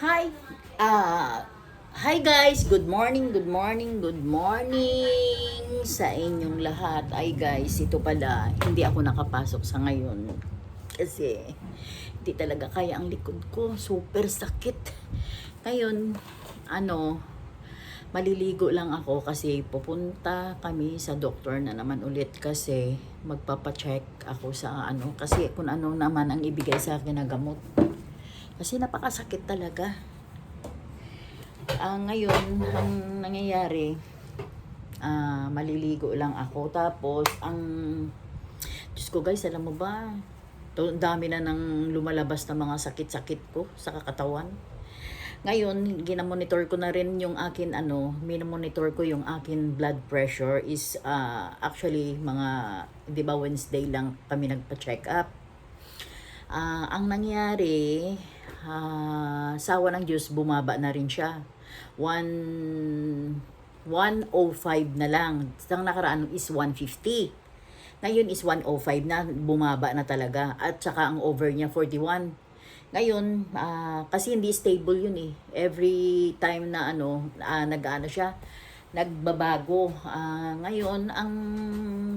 Hi! Ah, hi guys! Good morning, good morning, good morning sa inyong lahat. Ay guys, ito pala, hindi ako nakapasok sa ngayon. Kasi, hindi talaga kaya ang likod ko. Super sakit. Ngayon, ano, maliligo lang ako kasi pupunta kami sa doktor na naman ulit kasi magpapacheck ako sa ano. Kasi kung ano naman ang ibigay sa akin na gamot. Kasi napakasakit talaga. Ang ngayon, ang nangyayari, ah maliligo lang ako. Tapos, ang, Diyos ko guys, alam mo ba, dami na nang lumalabas na mga sakit-sakit ko sa kakatawan. Ngayon, ginamonitor ko na rin yung akin, ano, minamonitor ko yung akin blood pressure is ah, actually mga, di ba Wednesday lang kami nagpa-check up. Ah, ang nangyari, ah, sawa ng Diyos, bumaba na rin siya. One, 105 na lang. Ang nakaraan is 150. Ngayon is 105 na, bumaba na talaga. At saka ang over niya 41. Ngayon, ah, kasi hindi stable yun eh. Every time na ano, ah, nag-ano siya, nagbabago. Ah, ngayon, ang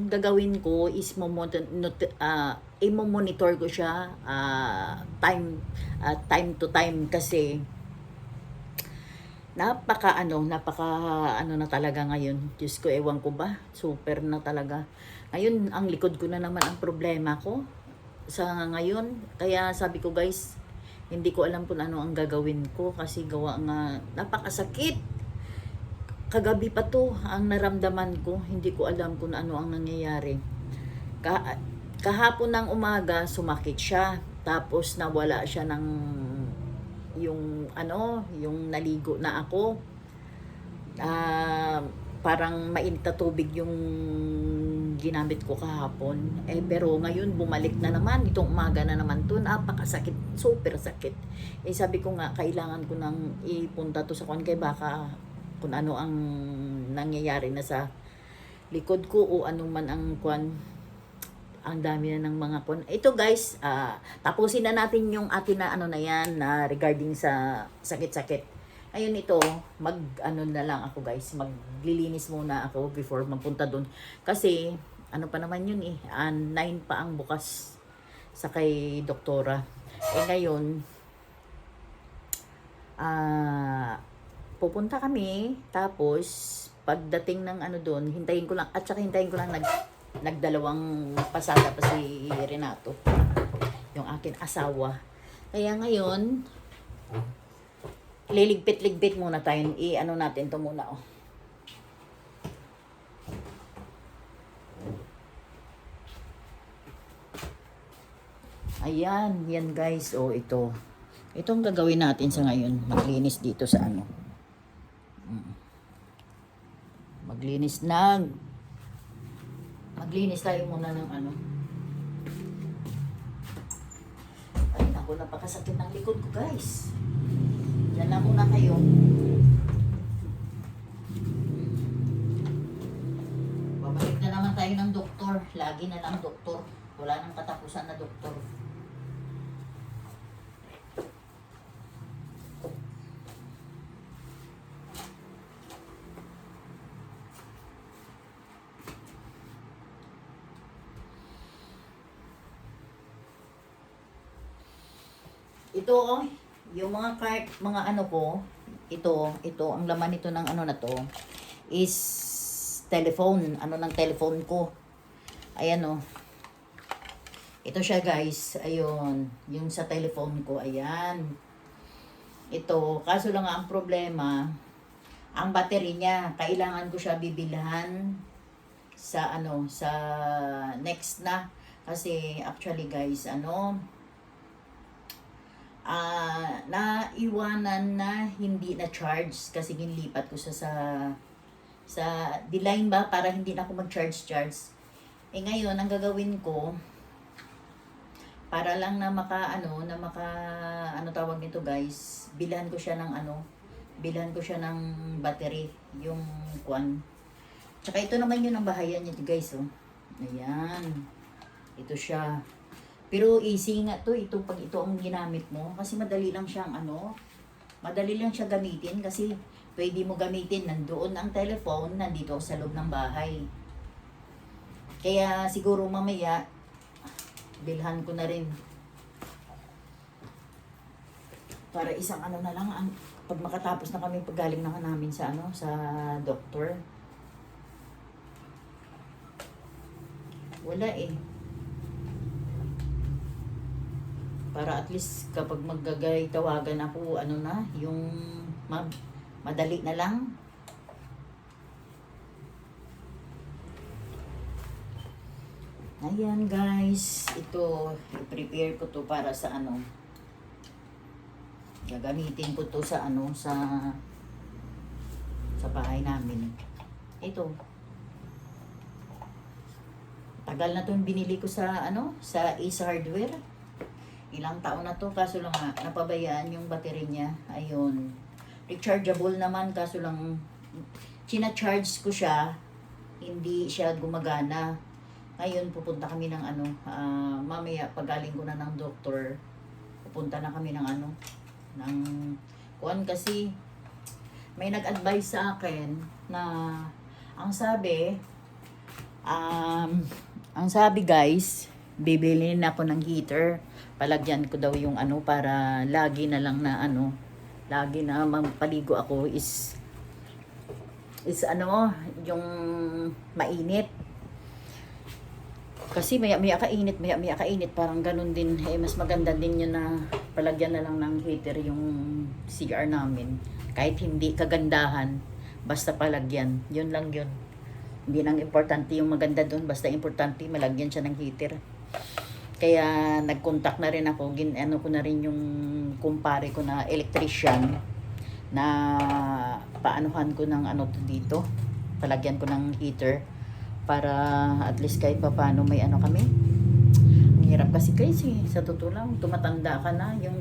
gagawin ko is not- ah, i-monitor ko siya ah, time ah, time to time kasi napaka ano, napaka ano na talaga ngayon. Diyos ko, ewan ko ba? Super na talaga. Ngayon, ang likod ko na naman ang problema ko sa ngayon. Kaya sabi ko guys, hindi ko alam kung ano ang gagawin ko kasi gawa nga napakasakit. Kagabi pa to ang naramdaman ko. Hindi ko alam kung ano ang nangyayari. Ka kahapon ng umaga sumakit siya. Tapos nawala siya ng yung ano, yung naligo na ako. Ah, parang mainit na tubig yung ginamit ko kahapon. Eh, pero ngayon, bumalik na naman. Itong umaga na naman to. Napakasakit. Super sakit. Eh, sabi ko nga, kailangan ko nang ipunta to sa kwan. Kaya baka kung ano ang nangyayari na sa likod ko o ano man ang kwan ang dami na ng mga kwan. Ito guys, ah, tapusin na natin yung atin na ano na yan na regarding sa sakit-sakit. Ayun ito, mag ano na lang ako guys, maglilinis muna ako before mapunta doon. Kasi ano pa naman yun eh, 9 pa ang bukas sa kay doktora. Eh ngayon, ah pupunta kami, tapos pagdating ng ano doon, hintayin ko lang, at saka hintayin ko lang nag, nagdalawang pasada pa si Renato, yung akin asawa. Kaya ngayon, liligpit-ligpit muna tayo. I-ano natin to muna, oh. Ayan, yan guys, oh ito. Ito ang gagawin natin sa ngayon, maglinis dito sa ano. Maglinis na. Maglinis tayo muna ng ano. Ay, naku, napakasakit ng likod ko guys. Yan na muna kayo. Babalik na naman tayo ng doktor. Lagi na lang doktor. Wala nang katapusan na doktor. Ito, oh, yung mga card, mga ano ko, ito, ito, ang laman nito ng ano na to, is telephone, ano ng telephone ko. Ayan, oh. Ito siya, guys. Ayun, yung sa telephone ko, ayan. Ito, kaso lang ang problema, ang battery niya, kailangan ko siya bibilhan sa ano, sa next na. Kasi actually guys, ano, ah naiwanan na hindi na charge kasi ginlipat ko siya sa sa D-line ba para hindi na ako mag-charge charge. Eh ngayon ang gagawin ko para lang na maka ano na maka ano tawag nito guys, bilhan ko siya ng ano, bilhan ko siya ng battery, yung kwan. Tsaka ito naman yun ang bahayan niya guys oh. Ayan. Ito siya. Pero easy nga to, ito pag ito ang ginamit mo kasi madali lang siyang ano, Madali lang siya gamitin kasi pwede mo gamitin nandoon ang telephone, nandito sa loob ng bahay. Kaya siguro mamaya, bilhan ko na rin. Para isang ano na lang, ang, pag makatapos na kami paggaling na namin sa ano, sa doktor. Wala eh. Para at least kapag maggagay tawagan ako, ano na, yung ma- madali na lang. Ayan guys, ito, i-prepare ko to para sa ano. Gagamitin ko to sa ano, sa sa bahay namin. Ito. Tagal na to yung binili ko sa ano, sa Ace Hardware. Ilang taon na to, kaso lang nga, napabayaan yung battery niya. Ayun. Rechargeable naman, kaso lang, china-charge ko siya, hindi siya gumagana. Ngayon, pupunta kami ng ano, ah, mamaya, pagaling ko na ng doktor, pupunta na kami ng ano, ng, kuan kasi, may nag-advise sa akin na, ang sabi, um, ang sabi guys, bibili na ako ng heater. Palagyan ko daw yung ano para lagi na lang na ano, lagi na magpaligo ako is is ano, yung mainit. Kasi maya maya kainit, maya maya kainit, parang ganun din. Eh, mas maganda din yun na palagyan na lang ng heater yung CR namin. Kahit hindi kagandahan, basta palagyan. Yun lang yun. Hindi nang importante yung maganda doon, basta importante malagyan siya ng heater. Kaya nag-contact na rin ako, gin, ano ko na rin yung kumpare ko na electrician na paanuhan ko ng ano to dito, palagyan ko ng heater para at least kahit pa paano may ano kami. Ang hirap kasi kasi sa totoo lang, tumatanda ka na, yung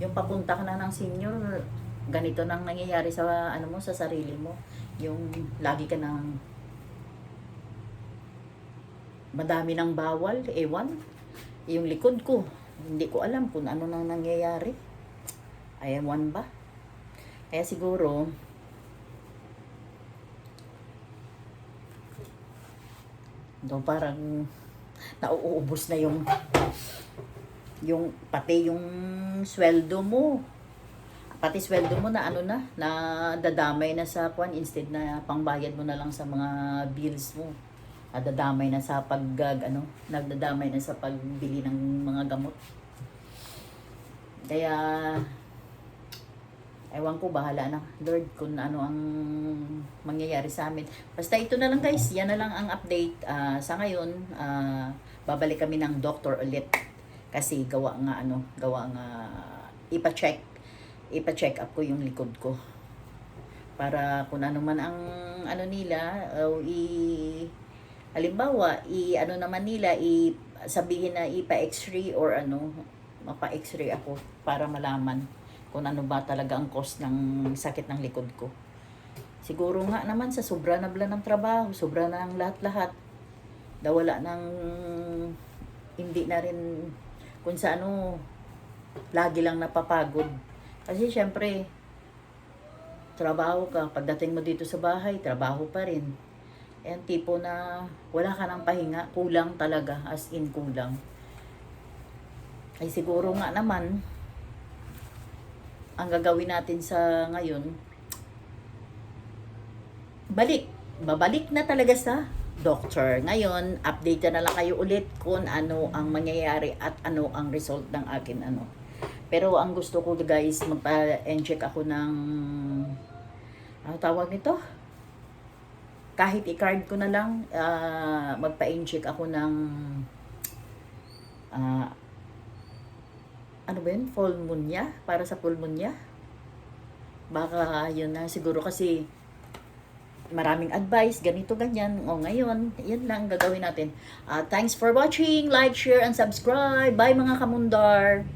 yung papunta ka na ng senior, ganito nang nangyayari sa ano mo sa sarili mo. Yung lagi ka nang madami ng bawal, ewan. Yung likod ko, hindi ko alam kung ano nang nangyayari. Ewan ba? Kaya siguro, do parang nauubos na yung yung pati yung sweldo mo pati sweldo mo na ano na na dadamay na sa kwan instead na pangbayad mo na lang sa mga bills mo nadadamay na sa paggag ano? Nagdadamay na sa pagbili ng mga gamot. Kaya ewan ko bahala na. Lord kung ano ang mangyayari sa amin. Basta ito na lang guys. Yan na lang ang update. Ah, sa ngayon ah, babalik kami ng doctor ulit. Kasi gawa nga ano gawa nga ipa-check ipa-check up ko yung likod ko. Para kung ano man ang ano nila o i halimbawa i ano naman nila i sabihin na ipa x-ray or ano mapa x-ray ako para malaman kung ano ba talaga ang cause ng sakit ng likod ko. Siguro nga naman sa sobra na bala ng trabaho sobra na ng lahat-lahat dawala ng hindi na rin kung sa ano lagi lang napapagod. Kasi syempre trabaho ka pagdating mo dito sa bahay trabaho pa rin Ayan, tipo na wala ka ng pahinga, kulang talaga, as in kulang. Ay siguro nga naman, ang gagawin natin sa ngayon, balik. Babalik na talaga sa doctor. Ngayon, update na lang kayo ulit kung ano ang mangyayari at ano ang result ng akin ano. Pero ang gusto ko guys, magpa-check ako ng ano tawag nito? Kahit i-card ko na lang, ah, magpa-incheck ako ng ah, ano ba yun? Pulmonya? Para sa pulmonya? Baka yun na. Siguro kasi maraming advice, ganito, ganyan. O ngayon, yan lang ang gagawin natin. Ah, thanks for watching. Like, share, and subscribe. Bye mga kamundar!